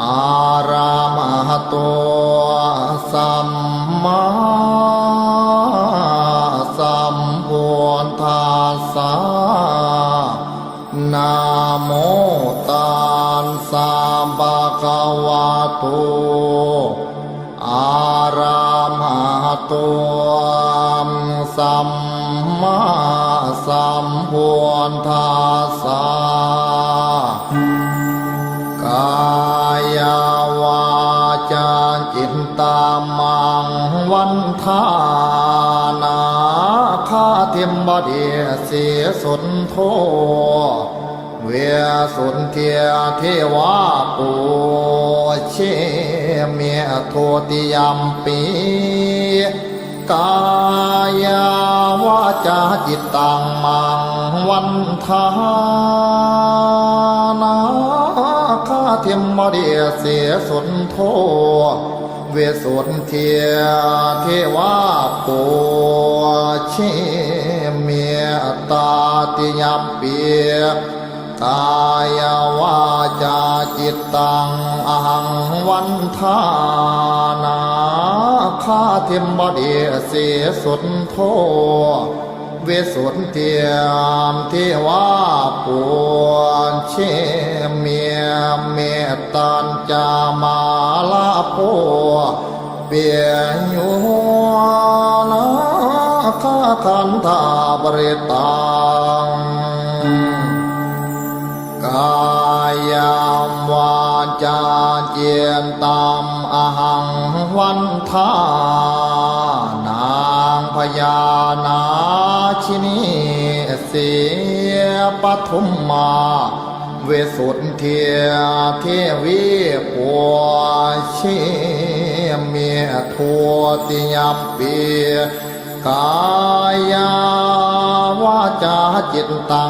อารามหตัวสัมมาสัมพุทธัสสะนะโมตัสสะภะคะวะโตอารามหตัวสัมมาสัมพุทธัสสะ ตามังวันทานาคาเทียมบดีเสียสนโท เวียสุนเทียเทวาปูเชเมียโทติยมปีกายาวาจาจิตตังมังวันทานาคาเทียมมเดียเสียสนโท วสุทียเทวาปูเชเมียตาติยเปียกายวาจาจิตตังอหังวันทานาคาเทมบดีเสสุดโท วสุนเทียมเทวาปวนเชเมียเมตตันจามาลาโพเปียยูนาคาคันธาบริตังกายามวาจาเจียนตามอหังวันทานางพญานา ชินีเสียปทุมมา เวสุนเทียเทวีปัวเชเมียทัวติยมเปีกายาวาจาจิตตั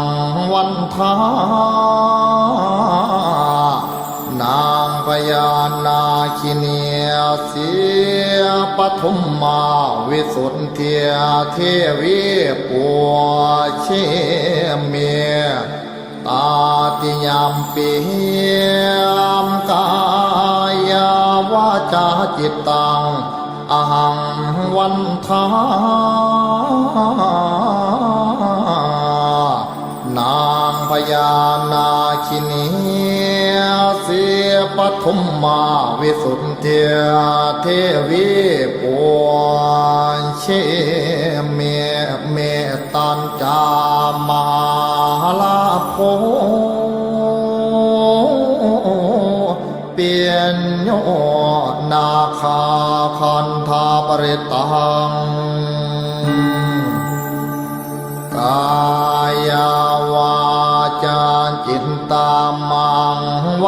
งวันทานางพญานาคิเนียเสียปทุมมาวิสุท ธิยเทวีปัวเชเมียตาติยามปียมกายาวาจาจิตตังอหังวันทานางพญานาคินี ปทุมมาวิสุทธิเทวีปัวเชเมเมตันจามาลาโพเปลี่ยนโยนาคาคันธาปริตังกา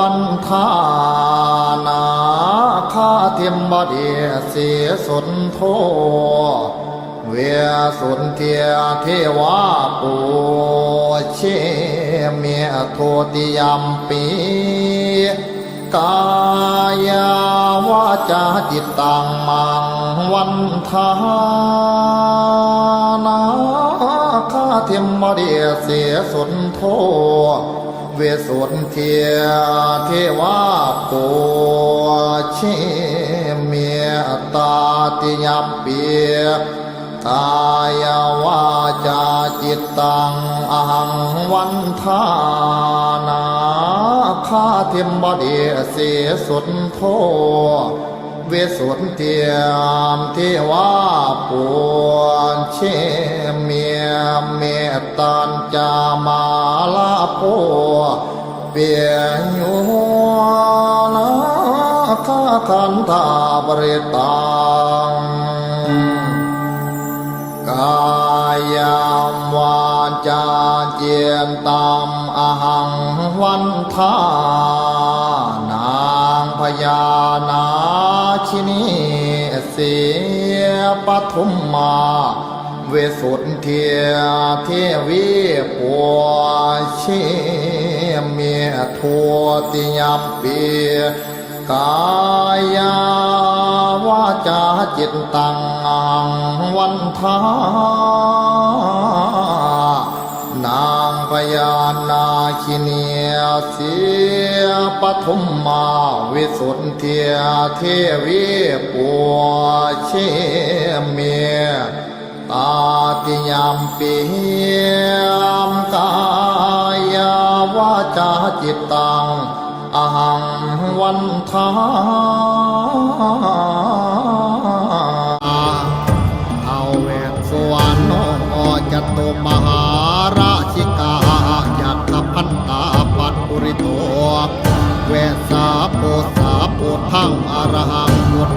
วันทานาคาเทียมบดีเสียสนโทเวียสุนเทียเทวาปูเชเมียโทติยมปีกายาวาจาจิตตังมังวันทานาคาเทียมมเดียเสียสนโท วสุทียเทวาปูเชเมียตาติยมเปียกายวาจาจิตตังอหังวันทานาคาเทมบดีเสสุดโท วสุนเทียมเทวาปวนเชเมียเมตตันจามาลาโพเปียยูนาคาคันธาบริตังกายามวาจาเจียนตามอหังวันทานางพญานา ชินีเสียปทุมมา เวสุนเทียเทวีปัวเชเมียทัวติยมเปียกายาวาจาจิตตังวันทานา ยานาคิเนียเสียปฐุมมาวิสุทธิเทวีปัวเชเมียตาติยามปียมกายาวาจาจิตตังอหังวันทา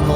โป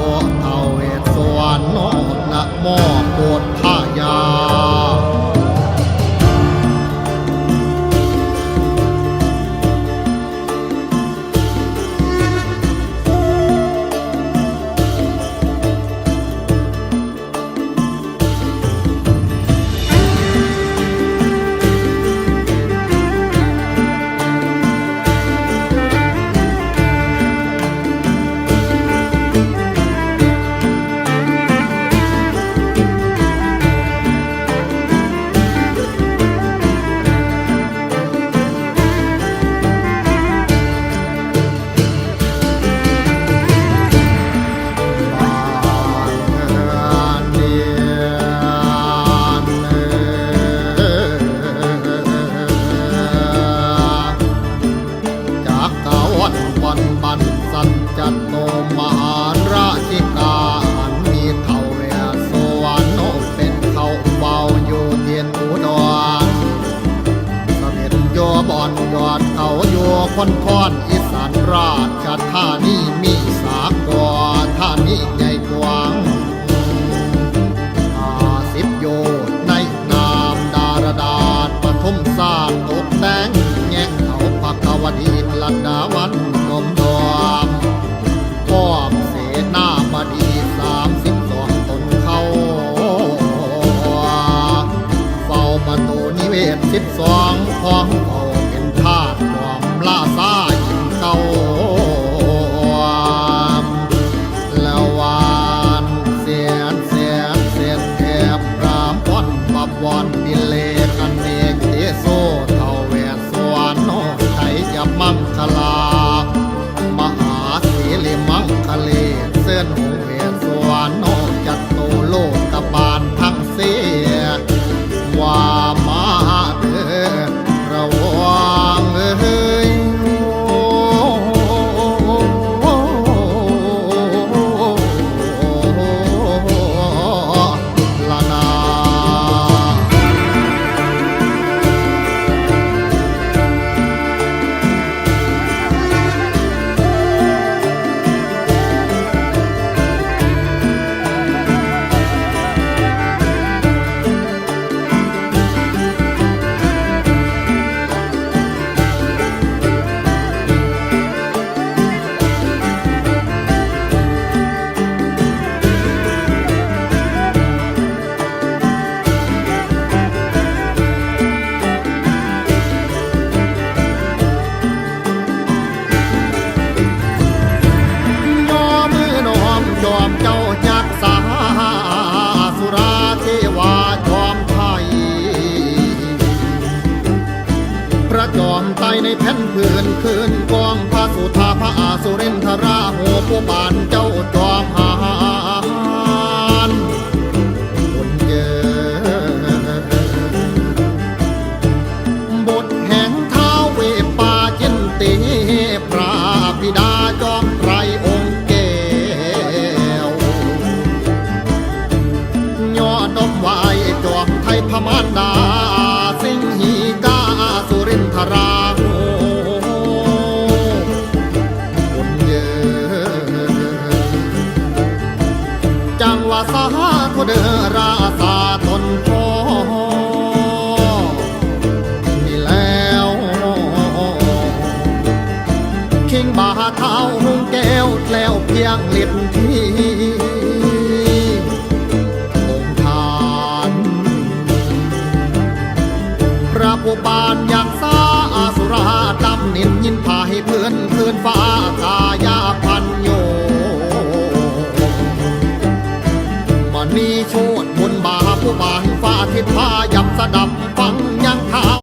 ันจัตโตมหาราชิกาอันมีเท่าเวสวรรค์เป็นเขาเบาอยู่เทียนอุดรสเม็ดโยบอนยอดเขาโยคนพรอีสานราชธานีมีสากอท่านี เวทสิบสองของเขา ระจอมไตในแผ่นพื้นคืนกองพระสุธาพระอาสุรินทราโหผู้บานเจ้าจอมหานคนเยบทแห่งเท้าเวปาชินติพระบิดาจอมตรอ สุรินทราโหคนเยอจังหวะสาธุเดอราสาทนพอนี่แล้วคิงบาเท้าหงแก้วแล้วเพียงเล็บที่องค์ทานพระผู้บานอยากสา พายับสดับ